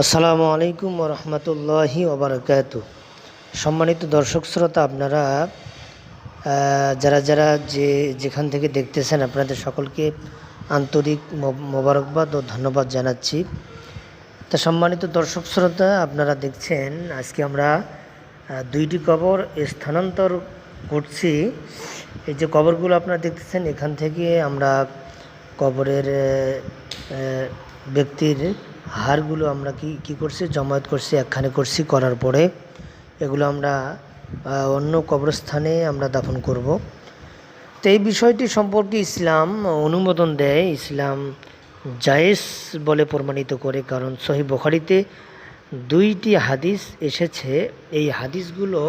আসসালামু আলাইকুম রহমতুল্লাহি ওবরাকাতু। সম্মানিত দর্শক শ্রোতা, আপনারা যারা যারা যে যেখান থেকে দেখতেছেন, আপনাদের সকলকে আন্তরিক মোবারকবাদ ও ধন্যবাদ জানাচ্ছি। তা সম্মানিত দর্শক শ্রোতা, আপনারা দেখছেন, আজকে আমরা দুইটি কবর স্থানান্তর করছি। এই যে কবরগুলো আপনারা দেখতেছেন, এখান থেকে আমরা কবরের ব্যক্তির হাড়গুলো আমরা কি কি করছি? জমায়েত করছি, একখানে করছি, করার পরে এগুলো আমরা অন্য কবরস্থানে আমরা দাফন করব। তো এই বিষয়টি সম্পর্কে ইসলাম অনুমোদন দেয়। ইসলাম জায়েজ বলে প্রমাণিত করে, কারণ সহি বখারিতে দুইটি হাদিস এসেছে। এই হাদিসগুলো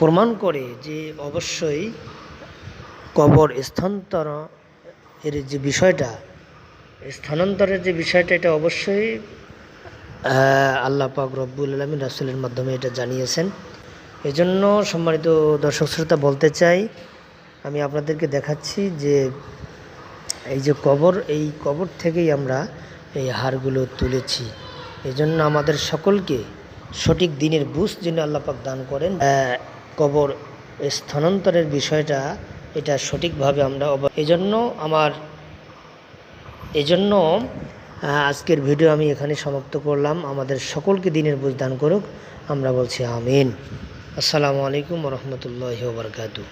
প্রমাণ করে যে অবশ্যই কবর স্থানান্তর এর যে বিষয়টা স্থানান্তরের যে বিষয়টা, এটা অবশ্যই আল্লাহ পাক রব্বুল আলমী রাসুলের মাধ্যমে এটা জানিয়েছেন। এজন্য সম্মানিত দর্শক শ্রোতা, বলতে চাই, আমি আপনাদেরকে দেখাচ্ছি যে এই যে কবর, এই কবর থেকেই আমরা এই হারগুলো তুলেছি। এজন্য আমাদের সকলকে সঠিক দিনের বুঝ যিনি আল্লাপাক দান করেন কবর স্থানান্তরের বিষয়টা, এটা সঠিকভাবে আমরা অব- এজন্য আমার এজন্য আজকের ভিডিও আমি এখানে সমাপ্ত করলাম। আমাদের সকলকে দিনের বোঝদান করুক। আমরা বলছি আমিন। আসসালামু আলাইকুম রহমতুল্লাহ বরকাতু